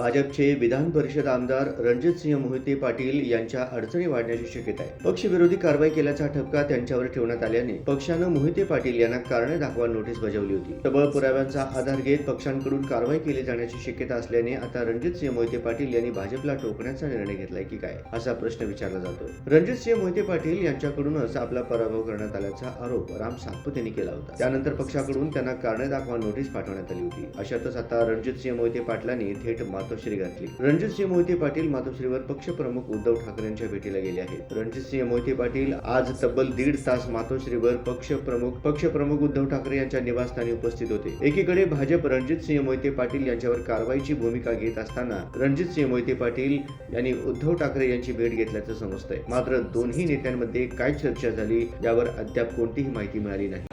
भाजपचे विधान परिषद आमदार रणजितसिंह मोहिते पाटील यांच्या अडचणी वाढण्याची शक्यता आहे. पक्षविरोधी कारवाई केल्याचा ठपका त्यांच्यावर ठेवण्यात आल्याने पक्षानं मोहिते पाटील यांना कारणे दाखवा नोटीस बजावली होती. सबळ पुराव्यांचा आधार घेत पक्षांकडून कारवाई केली जाण्याची शक्यता असल्याने आता रणजितसिंह मोहिते पाटील यांनी भाजपला टोकण्याचा निर्णय घेतलाय की काय असा प्रश्न विचारला जातो. रणजितसिंह मोहिते पाटील यांच्याकडूनच आपला पराभव करण्यात आल्याचा आरोप राम सातपूत यांनी केला होता. त्यानंतर पक्षाकडून त्यांना कारणे दाखवा नोटीस पाठवण्यात आली होती. अशातच आता रणजितसिंह मोहिते पाटलांनी थेट मातोश्री घातली रणजितसिंह मोहिते पाटील मातोश्रीवर पक्षप्रमुख उद्धव ठाकरेंच्या भेटीला गेले आहेत. रणजितसिंह मोहिते पाटील आज तब्बल दीड तास मातोश्रीवर पक्षप्रमुख पक्षप्रमुख उद्धव ठाकरे यांच्या निवासस्थानी उपस्थित होते. एकीकडे भाजप रणजितसिंह मोहिते पाटील यांच्यावर कारवाईची भूमिका घेत असताना रणजितसिंह मोहिते पाटील यांनी उद्धव ठाकरे यांची भेट घेतल्याचं समजतंय. मात्र दोन्ही नेत्यांमध्ये काय चर्चा झाली यावर अद्याप कोणतीही माहिती मिळाली नाही.